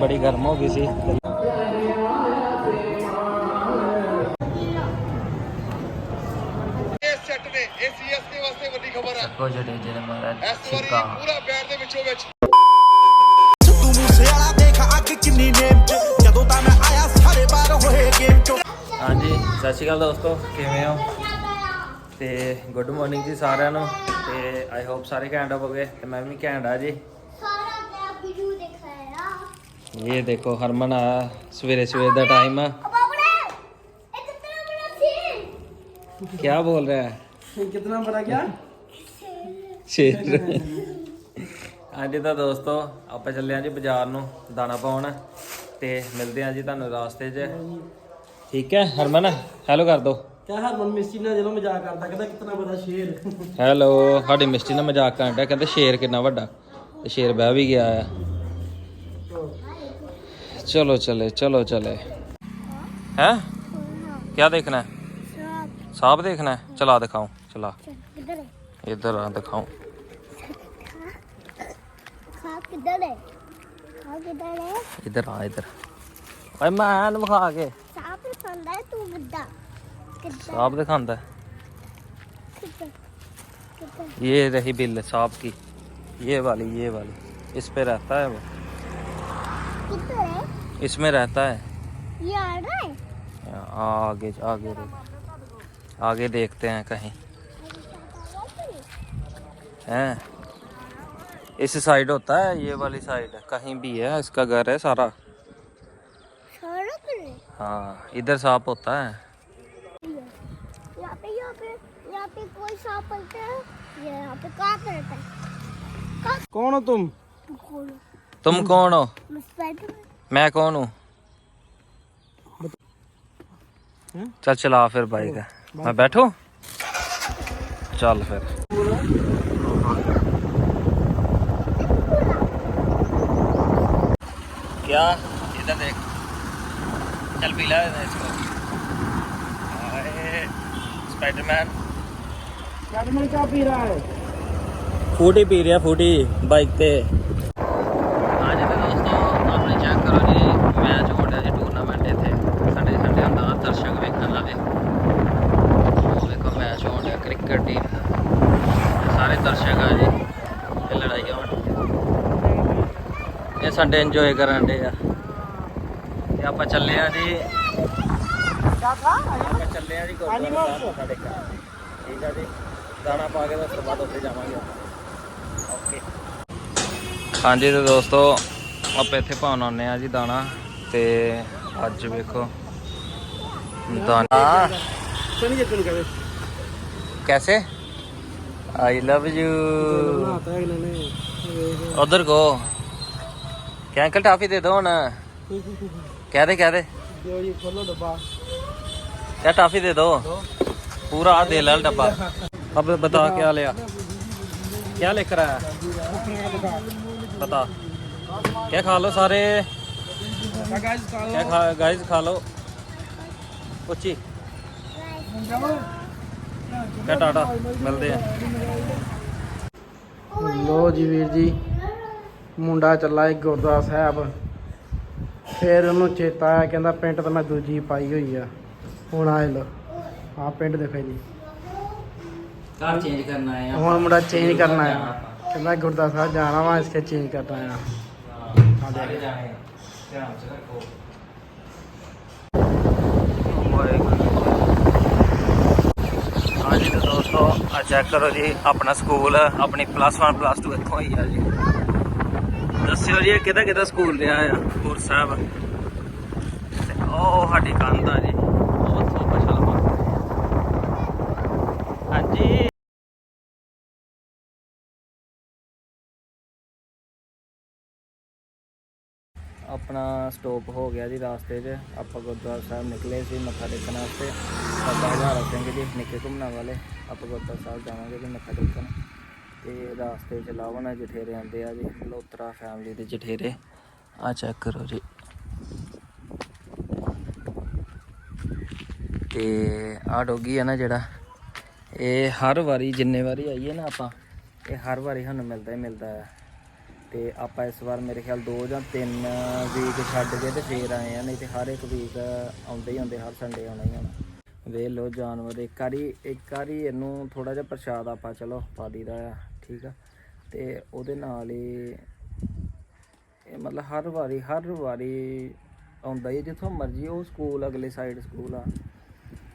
ਬੜੀ ਗਰਮ ਹੋ ਗਈ ਸੀ। ਇਸ ਸੈੱਟ ਨੇ ਇਹ ਸੀਐਸਕੇ ਵਾਸਤੇ ਵੱਡੀ ਖਬਰ ਹੈ। ਕੋ ਜਿਹੜੇ ਜਿਹੜੇ ਮਹਾਰਾਜ ਇਸ ਵਾਰੀ ਸਿੱਕਾ ਪੂਰਾ ਬੈਟ ਦੇ ਵਿੱਚੋਂ ਵਿੱਚ। ਤੂੰ ਮੂਸੇਵਾਲਾ ਦੇਖ ਅੱਗ ਕਿੰਨੀ ਨੇਮ ਚ ਜਦੋਂ ਤਾਂ ਮੈਂ ਆਇਆ ਸਾਰੇ ਬਾਹਰ ਹੋਏ ਗੇਮ ਚੋਂ ਹਾਂਜੀ ਸਤਿ ਸ਼੍ਰੀ ਅਕਾਲ ਦੋਸਤੋ ਕਿਵੇਂ ਹੋ? ਤੇ ਗੁੱਡ ਮਾਰਨਿੰਗ ਜੀ ਸਾਰਿਆਂ ਨੂੰ। ਤੇ ਆਈ ਹੋਪ ਸਾਰੇ ਘੈਂਟ ਹੋਵੋਗੇ। ਤੇ ਮੈਂ ਵੀ ਘੈਂਟ ਆ ਜੀ ਸਾਰਾ ਮੈਂ ਵੀਡੀਓ ਦਿਖਾਇਆ ਇਹ ਦੇਖੋ ਹਰਮਨ ਆ ਸਵੇਰੇ ਸਵੇਰ ਦਾ ਟਾਈਮ ਆ। ਕੀ ਬੋਲ ਰਿਹਾ ਹੈ? ਕਿੰਨਾ ਬੜਾ ਗਿਆ? ਸ਼ੇਰ। ਹਾਂਜੀ ਤਾਂ ਦੋਸਤੋ ਆਪਾਂ ਚੱਲੇ ਆਂ ਜੀ ਬਾਜ਼ਾਰ ਨੂੰ ਦਾਣਾ ਪਾਉਣ ਤੇ ਮਿਲਦੇ ਆਂ ਜੀ ਤੁਹਾਨੂੰ ਰਾਸਤੇ 'ਚ। ਠੀਕ ਹੈ ਹਰਮਨ ਹੈਲੋ ਕਰ ਦੋ। ਕਿਆ ਹਰਮਨ ਮਿਸਟੀ ਨਾਲ ਜਦੋਂ ਮਜ਼ਾਕ ਕਰਦਾ ਕਹਿੰਦਾ ਕਿੰਨਾ ਬੜਾ ਸ਼ੇਰ। ਹੈਲੋ ਸਾਡੀ ਮਿਸਟੀ ਨਾਲ ਮਜ਼ਾਕ ਕਰਨ ਡਿਆ ਕਹਿੰਦੇ ਸ਼ੇਰ ਕਿੰਨਾ ਵੱਡਾ। ਤੇ ਸ਼ੇਰ ਬਹਿ ਵੀ ਗਿਆ ਆ। ਚਲੋ ਚਲੇ ਚਲੋ ਚਲੇ ਹੈ क्या देखना है सांप देखना है चला दिखाऊं चला ਕਿੱਧਰ ਹੈ इधर आ दिखाऊं ਖਾ ਕਿੱਧਰ ਹੈ ਖਾ ਕਿੱਧਰ ਹੈ इधर आ इधर ਓਏ ਮੈਂ ਨੂੰ ਵਿਖਾ ਕੇ ਸਾਪ ਸੰਦਾ ਹੈ ਤੂੰ ਵੱਡਾ ਕਿੱਧਰ सांप दिखांदा है ਕਿੱਧਰ ਕਿੱਧਰ ये रही बिल सांप की ये वाली ये वाली इस पे रहता है वो ਕਿੱਧਰ ਹੈ इसमें रहता है। ये आ रहा है? आगे आगे आगे देखते हैं कहीं। हैं? इस साइड होता है ये वाली साइड। है कहीं भी है इसका घर है सारा। हाँ? इधर सांप होता है। पे पे पे कोई सांप पलता है कौन हो तुम? तुम कौन हो? ਮੈਂ ਕੌਣ ਹੂੰ? ਚੱਲ ਚਲਾ ਫਿਰ ਬਾਈਕ। ਮੈਂ ਬੈਠੋ। ਚੱਲ ਫਿਰ। ਕਿਆ? ਇਧਰ ਦੇਖ। ਚੱਲ ਪੀ ਲੈ ਇਸ ਨੂੰ ਆਏ ਸਪਾਈਡਰਮੈਨ। ਸਪਾਈਡਰਮੈਨ ਕਾ ਪੀ ਰਹਾ ਹੈ? ਫੋਟੇ ਪੀ ਰਿਹਾ ਫੋਟੇ। ਬਾਈਕ ਤੇ। ਇਹ ਸੰਡੇ ਇੰਜੋਏ ਕਰਨ ਦੇ ਆ ਤੇ ਆਪਾਂ ਚੱਲੇ ਆ ਜੀ ਆਪਾਂ ਚੱਲੇ ਆ ਜੀ ਗੁਰਦੁਆਰਾ ਸਾਹਿਬ ਸਾਡੇ ਘਰ ਠੀਕ ਆ ਜੀ ਦਾਣਾ ਪਾ ਕੇ ਤਾਂ ਉਸ ਤੋਂ ਬਾਅਦ ਉੱਥੇ ਜਾਵਾਂਗੇ ਓਕੇ ਹਾਂਜੀ ਤੇ ਦੋਸਤੋ ਆਪਾਂ ਇੱਥੇ ਪਾਉਣ ਆਉਂਦੇ ਆ ਜੀ ਦਾਣਾ ਤੇ ਅੱਜ ਵੇਖੋ ਦਾਣਾ ਸਨੀ ਜੱਟਨ ਕਹੇ कैसे आई लव यू ਬਣਾਤਾ ਅਗਲੇ ਨੇ उधर गो क्या अंकल टॉफी दे दो ना कह दे कह दे ਦਿਓ ਜੀ ਖੋਲੋ ਡੱਬਾ क्या टॉफी दे दो पूरा दे ला डब्बा अब बता क्या लिया क्या लेकर आया बता क्या खा लो सारे ਗਾਇਸ ਕਾਲ क्या खा गाइस खा लो उची क्या टाटा मिलते हैं ਲੋ ਜੀ ਵੀਰ ਜੀ ਮੁੰਡਾ ਚੱਲਾ ਏ ਗੁਰਦੁਆਰਾ ਸਾਹਿਬ। ਫਿਰ ਉਹਨੂੰ ਚੇਤਾ ਆਇਆ ਕਹਿੰਦਾ ਪਿੰਡ ਤਾਂ ਮੈਂ ਦੂਜੀ ਪਾਈ ਹੋਈ ਆ ਹੁਣ ਆਏ ਲੋ ਆ ਪਿੰਟ ਦੇਖੋ ਜੀ। ਕਾਰ ਚੇਂਜ ਕਰਨਾ ਆਇਆ ਹੁਣ ਮੁੰਡਾ ਚੇਂਜ ਕਰਨਾ ਆਇਆ। ਕਹਿੰਦਾ ਗੁਰਦੁਆਰਾ ਸਾਹਿਬ ਜਾਣਾ ਵਾ ਇਸਕੇ ਚੇਂਜ ਕਰਨਾ ਆ। ਹਾਂ ਦੋਸਤੋ ਆ ਚੈੱਕ ਕਰੋ ਜੀ ਆਪਣਾ ਸਕੂਲ ਆਪਣੀ ਪਲੱਸ 1 ਪਲੱਸ 2 ਇੱਥੋਂ ਹੀ ਆ ਜੀ। ਦੱਸਿਓ ਜੀ ਇਹ ਕਿਹਦਾ ਕਿਹਦਾ ਸਕੂਲ ਰਿਹਾ ਆ? ਗੁਰ ਸਾਹਿਬ। ਤੇ ਉਹ ਸਾਡੀ ਕੰਧ ਆ ਜੀ। ਉੱਥੋਂ ਪਛਲ ਹਾਂਜੀ। ਆਪਣਾ ਸਟਾਪ ਹੋ ਗਿਆ ਜੀ ਰਾਸਤੇ 'ਚ। ਆਪਾਂ ਗੁਰਦੁਆਰਾ ਸਾਹਿਬ ਨਿਕਲੇ ਸੀ ਮੱਥਾ ਟੇਕਣ ਵਾਸਤੇ। ਬਾਬਾ ਹਜ਼ਾਰਾ ਸਿੰਘ ਜੀ ਨਿੱਕੇ ਘੁੰਮਣਾ ਵਾਲੇ। ਆਪਾਂ ਗੁਰਦੁਆਰਾ ਸਾਹਿਬ ਜਾਵਾਂਗੇ ਜੀ ਮੱਥਾ ਟੇਕਣ। ਤੇ ਰਾਸਤੇ 'ਚ ਲਾਵਣ ਜਠੇਰੇ ਆਉਂਦੇ ਆ ਜੀ, ਲੋਤਰਾ ਫੈਮਿਲੀ ਦੇ ਜਠੇਰੇ। ਆ ਚੈੱਕ ਕਰੋ ਜੀ। ਤੇ ਆ ਡੋਗੀ ਆ ਨਾ ਜਿਹੜਾ, ਇਹ ਹਰ ਵਾਰੀ, ਜਿੰਨੇ ਵਾਰੀ ਆਈਏ ਨਾ ਆਪਾਂ, ਇਹ ਹਰ ਵਾਰੀ ਸਾਨੂੰ ਮਿਲਦਾ ਹੀ ਮਿਲਦਾ ਹੈ ਤੇ ਆਪਾਂ ਇਸ ਵਾਰ ਮੇਰੇ ਖਿਆਲ ਦੋ ਜਾਂ ਤਿੰਨ ਵੀਕ ਛੱਡ ਕੇ ਤੇ ਫੇਰ ਆਏ ਆ, ਨਹੀਂ ਤੇ ਹਰ ਇੱਕ ਵੀਕ ਆਉਂਦੇ ਹੀ ਹੁੰਦੇ ਹਰ ਸੰਡੇ ਆਉਣਾ ਹੀ ਆਉਣਾ। ਵੇਖ ਲਓ ਜਾਨਵਰ, ਇੱਕ ਵਾਰੀ ਇੱਕ ਵਾਰੀ ਇਹਨੂੰ ਥੋੜਾ ਜਿਹਾ ਪ੍ਰਸ਼ਾਦ ਆਪਾਂ, ਚਲੋ, ਪਾ ਦੀਦਾ ਆ। ਠੀਕ ਆ। ਤੇ ਉਹਦੇ ਨਾਲ ਹੀ ਇਹ ਮਤਲਬ ਹਰ ਵਾਰੀ ਹਰ ਵਾਰੀ ਆਉਂਦਾ ਹੀ ਆ, ਜਿੱਥੋਂ ਮਰਜ਼ੀ ਉਹ ਸਕੂਲ ਅਗਲੇ ਸਾਈਡ ਸਕੂਲ ਆ।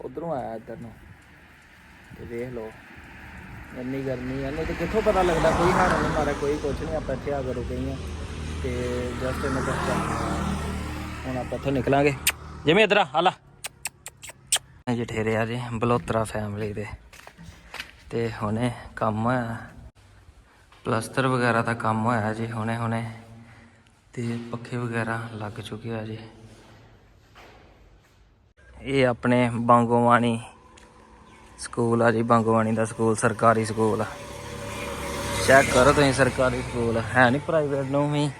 ਉਧਰੋਂ ਆਇਆ ਇੱਧਰ ਨੂੰ। ਤੇ ਵੇਖ ਲਓ ਇੰਨੀ ਗਰਮੀ ਆ। ਨਹੀਂ ਤੇ ਕਿੱਥੋਂ ਪਤਾ ਲੱਗਦਾ? ਕੋਈ ਹਾਰ ਨਹੀਂ ਮਾਰਾ ਕੋਈ ਕੁਛ ਨਹੀਂ। ਆਪਾਂ ਇੱਥੇ ਆ ਕੇ ਰੁਕੇ ਹੀ ਆ। ਤੇ ਜਸਟ ਇਹਨੂੰ ਬੱਚਾ ਹੁਣ ਆਪਾਂ ਇੱਥੋਂ ਨਿਕਲਾਂਗੇ। ਜਿਵੇਂ ਇਧਰ ਆ ਲਾ। ਠੇਰੇ ਆ ਜੀ ਬਲੋਤਰਾ ਫੈਮਿਲੀ ਦੇ। ਤੇ ਹੁਣੇ ਕੰਮ ਹੋਇਆ ਪਲਸਤਰ ਵਗੈਰਾ ਦਾ ਕੰਮ ਹੋਇਆ ਜੀ ਹੁਣੇ ਹੁਣੇ ਤੇ ਪੱਖੇ ਵਗੈਰਾ ਲੱਗ ਚੁੱਕੇ ਆ ਜੀ। ਇਹ ਆਪਣੇ ਬਾਂਗੋਵਾਣੀ ਸਕੂਲ ਆ ਜੀ, ਬਾਂਗੋਵਾਣੀ ਦਾ ਸਕੂਲ, ਸਰਕਾਰੀ ਸਕੂਲ। ਆ ਚੈੱਕ ਕਰੋ ਤੁਸੀਂ, ਸਰਕਾਰੀ ਸਕੂਲ। ਹੈ ਨਹੀਂ ਪ੍ਰਾਈਵੇਟ ਨੂੰ ਵੀ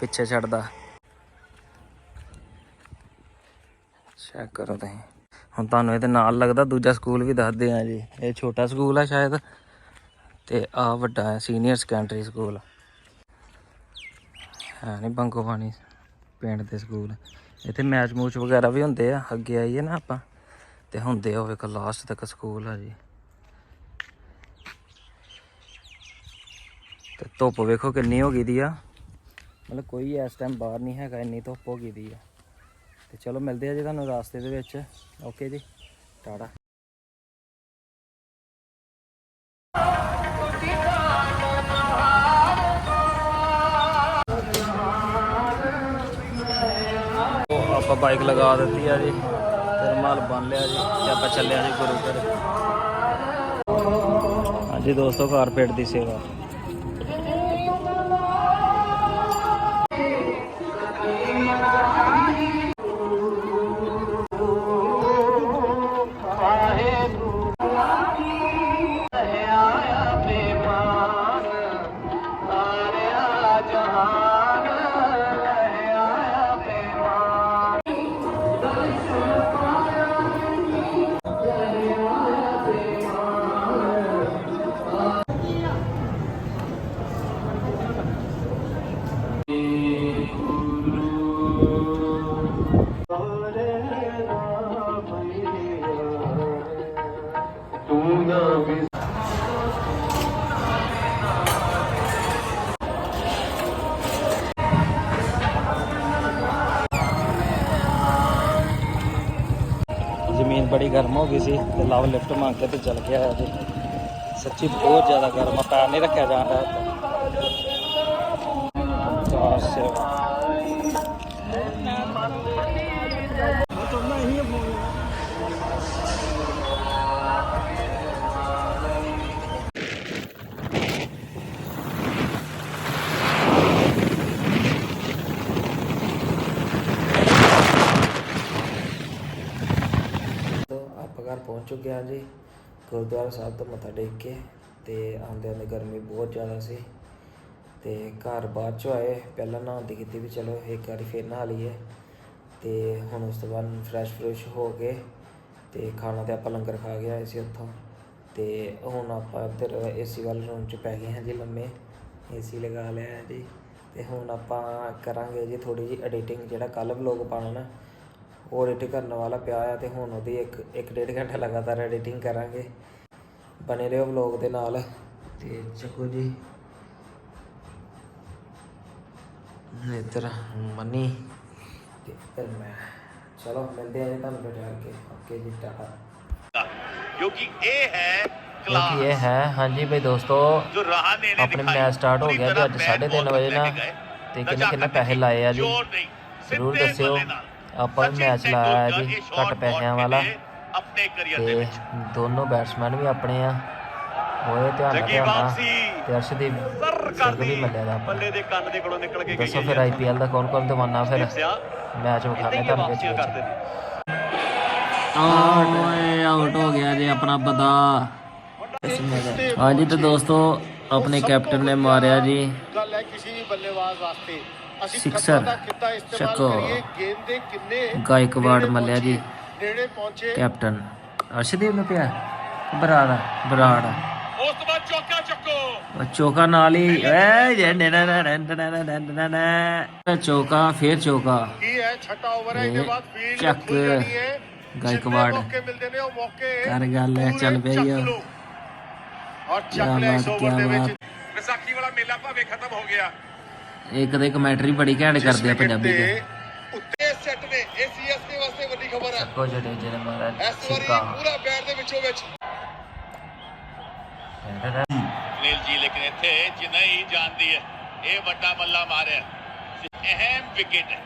ਪਿੱਛੇ ਛੱਡਦਾ। ਚੈੱਕ ਕਰੋ ਤੁਸੀਂ। ਹੁਣ ਤੁਹਾਨੂੰ ਇਹਦੇ ਨਾਲ ਲੱਗਦਾ ਦੂਜਾ ਸਕੂਲ ਵੀ ਦੱਸਦੇ ਆ ਜੀ। ਇਹ ਛੋਟਾ ਸਕੂਲ ਆ ਸ਼ਾਇਦ। ਤੇ ਆ ਵੱਡਾ ਹੈ ਸੀਨੀਅਰ ਸੈਕੰਡਰੀ ਸਕੂਲ ਹੈ ਨਹੀਂ ਬੰਗੋਵਾਣੀ ਪਿੰਡ ਦੇ ਸਕੂਲ ਇੱਥੇ ਮੈਚ ਮੂਚ ਵਗੈਰਾ ਵੀ ਹੁੰਦੇ ਆ, ਅੱਗੇ ਆਈਏ ਨਾ ਆਪਾਂ। ਤੇ ਹੁੰਦੇ ਆ ਉਹ ਵੇਖੋ ਲਾਸਟ ਤੱਕ ਸਕੂਲ ਆ ਜੀ। ਤੇ ਧੁੱਪ ਵੇਖੋ ਕਿੰਨੀ ਹੋ ਗਈ ਦੀ ਆ। ਮਤਲਬ ਕੋਈ ਇਸ ਟਾਈਮ ਬਾਹਰ ਨਹੀਂ ਹੈਗਾ, ਇੰਨੀ ਧੁੱਪ ਹੋ ਗਈ ਦੀ ਆ। ਤੇ ਚਲੋ ਮਿਲਦੇ ਆ ਜੀ ਤੁਹਾਨੂੰ ਰਾਸਤੇ ਦੇ ਵਿੱਚ। ਓਕੇ ਜੀ, ਟਾਟਾ। ਆਪਾਂ ਬਾਈਕ ਲਗਾ ਦਿੱਤੀ ਆ ਜੀ ਤੇ ਰੁਮਾਲ ਬੰਨ ਲਿਆ ਜੀ, ਤੇ ਆਪਾਂ ਚੱਲਿਆ ਜੀ ਗੁਰੂ ਘਰ। ਹਾਂਜੀ ਦੋਸਤੋ ਕਾਰਪੇਟ ਦੀ ਸੇਵਾ। ਜ਼ਮੀਨ ਗਰਮ ਹੋ ਗਈ ਸੀ ਤੇ ਲਵ ਲਿਫਟ ਮੰਗ ਕੇ ਤੇ ਚੱਲ ਗਿਆ ਜੀ। ਸੱਚੀ ਬਹੁਤ ਜ਼ਿਆਦਾ ਗਰਮ ਆ, ਪੈਰ ਨਹੀਂ ਰੱਖਿਆ ਜਾਂਦਾ। ਕਾਰ ਸੇਵਾ ਘਰ ਪਹੁੰਚ ਚੁੱਕੇ ਹਾਂ ਜੀ। ਗੁਰਦੁਆਰਾ ਸਾਹਿਬ ਤੋਂ ਮੱਥਾ ਟੇਕ ਕੇ ਤੇ ਆਉਂਦੇ ਆਉਂਦੇ ਗਰਮੀ ਬਹੁਤ ਜ਼ਿਆਦਾ ਸੀ। ਤੇ ਘਰ ਬਾਅਦ ਚੋਂ ਆਏ, ਪਹਿਲਾਂ ਨਹਾਉਣ ਦੀ ਕੀਤੀ ਵੀ ਚਲੋ, ਇੱਕ ਵਾਰੀ ਫੇਰ ਨਹਾ ਲਈਏ। ਤੇ ਹੁਣ ਉਸ ਤੋਂ ਬਾਅਦ ਫਰੈਸ਼ ਫਰੈਸ਼ ਹੋ ਕੇ ਤੇ ਖਾਣਾ ਤੇ ਆਪਾਂ ਲੰਗਰ ਖਾ ਕੇ ਆਏ ਸੀ ਉੱਥੋਂ। ਤੇ ਹੁਣ ਆਪਾਂ ਇੱਧਰ ਏਸੀ ਵਾਲੇ ਰੂਮ 'ਚ ਪੈ ਗਏ ਹਾਂ ਜੀ ਲੰਮੇ ਏਸੀ ਲਗਾ ਲਿਆ ਹੈ ਜੀ। ਤੇ ਹੁਣ ਆਪਾਂ ਕਰਾਂਗੇ ਜੀ ਥੋੜੀ ਜੀ ਐਡੀਟਿੰਗ ਜਿਹੜਾ ਕੱਲ ਵਲੋਗ ਪਾਣਾ ਨਾ ਉਹ ਐਡਿਟ ਕਰਨ ਵਾਲਾ ਪਿਆ ਆ ਤੇ ਹੁਣ ਉਹਦੀ ਇੱਕ ਇੱਕ ਡੇਢ ਘੰਟਾ ਲਗਾਤਾਰ ਐਡੀਟਿੰਗ ਕਰਾਂਗੇ ਬਨੇ ਰਹੋ ਵਲੌਗ ਦੇ ਨਾਲ ਤੇ ਚੱਕੋ ਜੀ ਇੱਧਰ ਮਨੀ ਤੇ ਇੱਧਰ ਮੈਂ ਚਲੋ ਮਿਲਦੇ ਆ ਜੀ ਤੁਹਾਨੂੰ ਫਿਰ ਠਹਿਰ ਕੇ ਓਕੇ ਜੀ ਟਾਟਾ क्योंकि ये है ਕਿਉਂਕਿ ਇਹ ਹੈ ਹਾਂਜੀ ਬਈ ਦੋਸਤੋ जो रहाने ने ਆਪਣੇ दिखाई, ਮੈਚ ਸਟਾਰਟ ਹੋ पूरी ਗਿਆ ਤੇ तरह ਅੱਜ बैट 3:30 बॉल ਵਜੇ ਨਾ लेके गए। ਤੇ ਕਿੰਨੇ नजाकत ਆਪਾਂ ਵੀ ਮੈਚ ਲਾਇਆ ਜੀ ਘੱਟ ਪੈਸਿਆਂ ਵਾਲਾ। ਆਪਣੇ ਕਰੀਅਰ ਦੇ ਵਿੱਚ। ਦੋਨੋਂ ਬੈਟਸਮੈਨ ਵੀ ਆਪਣੇ ਆ। ਹੋਏ ਧਿਆਨ ਰੱਖਣਾ ਤੇ ਅਰਸ਼ਦੀਪ ਸਰ ਵੀ ਬੱਲੇ ਦੇ ਕੰਨ ਦੇ ਕੋਲੋਂ ਨਿਕਲ ਕੇ ਗਈ ਦੱਸੋ ਫਿਰ ਆਈਪੀਐਲ ਦਾ ਕੌਣ ਕੌਣ ਦਵਾਨਾ ਫਿਰ ਮੈਚ ਵਿਖਾਣੇ ਤੁਹਾਨੂੰ ਵਿੱਚ। ਆਏ ਆਊਟ ਹੋ ਗਿਆ ਜੀ ਆਪਣਾ ਬਦਾ। ਹਾਂਜੀ ਤੇ ਦੋਸਤੋ ਆਪਣੇ ਕੈਪਟਨ ਨੇ ਮਾਰਿਆ ਜੀ। ਗੱਲ ਹੈ ਕਿਸੇ ਵੀ ਬੱਲੇਬਾਜ਼ ਵਾਸਤੇ। ਸਿਕਸਰ ਚੱਕੋ। ਗਾਇਕਵਾੜ ਮੱਲਿਆ ਜੀ। ਕੈਪਟਨ ਅਰਸ਼ਦੀਪ ਨੂੰ ਪਿਆ। ਬਰਾੜ ਬਰਾੜ। ਉਸ ਤੋਂ ਬਾਅਦ ਚੌਕਾ ਚੱਕੋ। ਚੌਕਾ ਨਾਲ ਹੀ ਐ ਜੇ ਨੇ ਨਾ ਨਾ ਨਾ ਨਾ ਚੌਕਾ ਫੇਰ ਚੌਕਾ। ਕੀ ਹੈ? ਛਟਾ ਓਵਰ ਹੈ ਇਹਦੇ ਬਾਅਦ ਫੀਲਡ ਚੱਕ। ਗਾਇਕਵਾੜ ਮੌਕੇ ਮਿਲਦੇ ਨੇ ਉਹ ਮੌਕੇ ਕਰ ਗੱਲ ਹੈ ਚੱਲ ਪਈ ਆ। ਔਰ ਚੱਕ ਲੈ ਇਸ ਓਵਰ ਦੇ ਵਿੱਚ। ਵਿਸਾਖੀ ਵਾਲਾ ਮੇਲਾ ਭਾਵੇਂ ਖਤਮ ਹੋ ਗਿਆ ਇੱਕ ਦੇ ਕਮੈਂਟਰੀ ਬੜੀ ਘੈਂਟ ਕਰਦੇ ਆ ਪੰਜਾਬੀ ਦੇ ਉੱਤੇ ਸੈੱਟ ਨੇ ਇਹ ਸੀਐਸਕੇ ਵਾਸਤੇ ਵੱਡੀ ਖਬਰ ਹੈ। ਚੱਕੋ ਜਡੇਜੇ ਨੇ ਮਾਰਾ ਇਸ ਵਾਰੀ ਪੂਰਾ ਬੈਟ ਦੇ ਵਿੱਚੋਂ ਵਿੱਚ। ਨੀਲ ਜੀ ਲੇਕਿਨ ਇੱਥੇ ਚੇਨਈ ਜਾਣਦੀ ਹੈ ਇਹ ਵੱਡਾ ਮੱਲਾ ਮਾਰਿਆ। ਅਹਿਮ ਵਿਕਟ ਹੈ।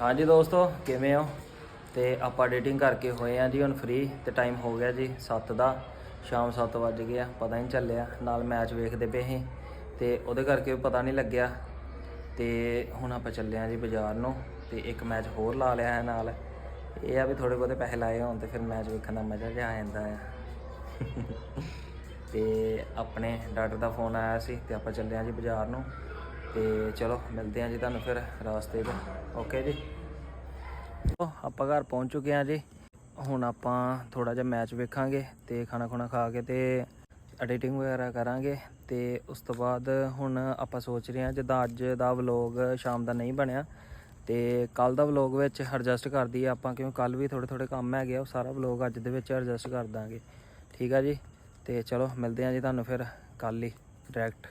ਹਾਂਜੀ ਦੋਸਤੋ ਕਿਵੇਂ ਹੋ? ਤੇ ਆਪਾਂ ਐਡੀਟਿੰਗ ਕਰਕੇ ਹੋਏ ਆ ਜੀ ਹੁਣ ਫ੍ਰੀ ਤੇ ਟਾਈਮ ਹੋ ਗਿਆ ਜੀ 7 ਦਾ। ਸ਼ਾਮ 7 ਵੱਜ ਗਿਆ ਪਤਾ ਨਹੀਂ ਚੱਲਿਆ। ਨਾਲ ਮੈਚ ਵੇਖਦੇ ਪਏ ਸੀ। ਤੇ ਉਹਦੇ ਕਰਕੇ ਪਤਾ ਨਹੀਂ ਲੱਗਿਆ। ਤੇ ਹੁਣ ਆਪਾਂ ਚੱਲੇ ਆ ਜੀ ਬਾਜ਼ਾਰ ਨੂੰ ਤੇ ਇੱਕ ਮੈਚ ਹੋਰ ਲਾ ਲਿਆ ਹੈ ਨਾਲ। ਇਹ ਆ ਵੀ ਥੋੜੇ ਬਹੁਤੇ ਪੈਸੇ ਲਾਏ ਹੋਣ ਤੇ ਫਿਰ ਮੈਚ ਵੇਖਣ ਦਾ ਮਜ਼ਾ ਜਿਹਾ ਆ ਜਾਂਦਾ ਆ। ਤੇ ਆਪਣੇ ਡਾਕਟਰ ਦਾ ਫੋਨ ਆਇਆ ਸੀ ਤੇ ਆਪਾਂ ਚੱਲੇ ਆ ਜੀ ਬਾਜ਼ਾਰ ਨੂੰ। ਤੇ ਚਲੋ ਮਿਲਦੇ ਆ ਜੀ ਤੁਹਾਨੂੰ ਫਿਰ ਰਾਸਤੇ 'ਤੇ। ਓਕੇ ਜੀ। ਆਪਾਂ ਘਰ ਪਹੁੰਚ ਚੁੱਕੇ ਆ ਜੀ। ਹੁਣ ਆਪਾਂ ਥੋੜਾ ਜਿਹਾ ਮੈਚ ਵੇਖਾਂਗੇ ਤੇ ਖਾਣਾ ਖੁਣਾ ਖਾ ਕੇ ਤੇ ਐਡੀਟਿੰਗ ਵਗੈਰਾ ਕਰਾਂਗੇ ਤੇ ਉਸ ਤੋਂ ਬਾਅਦ ਹੁਣ ਆਪਾਂ ਸੋਚ ਰਹੇ ਹਾਂ, ਜਿੱਦਾਂ ਅੱਜ ਦਾ ਵਲੌਗ ਸ਼ਾਮ ਦਾ ਨਹੀਂ ਬਣਿਆ, ਤੇ ਕੱਲ ਦਾ ਵਲੌਗ ਵਿੱਚ ਐਡਜਸਟ ਕਰ ਦਈਏ ਆਪਾਂ, ਕਿਉਂ ਕੱਲ ਵੀ ਥੋੜੇ ਥੋੜੇ ਕੰਮ ਹੈਗੇ ਆ, ਉਹ ਸਾਰਾ ਵਲੌਗ ਅੱਜ ਦੇ ਵਿੱਚ ਐਡਜਸਟ ਕਰ ਦਾਂਗੇ। ਠੀਕ ਆ ਜੀ? ਤੇ ਚਲੋ, ਮਿਲਦੇ ਹਾਂ ਜੀ ਤੁਹਾਨੂੰ ਫਿਰ ਕੱਲ ਹੀ ਡਾਇਰੈਕਟ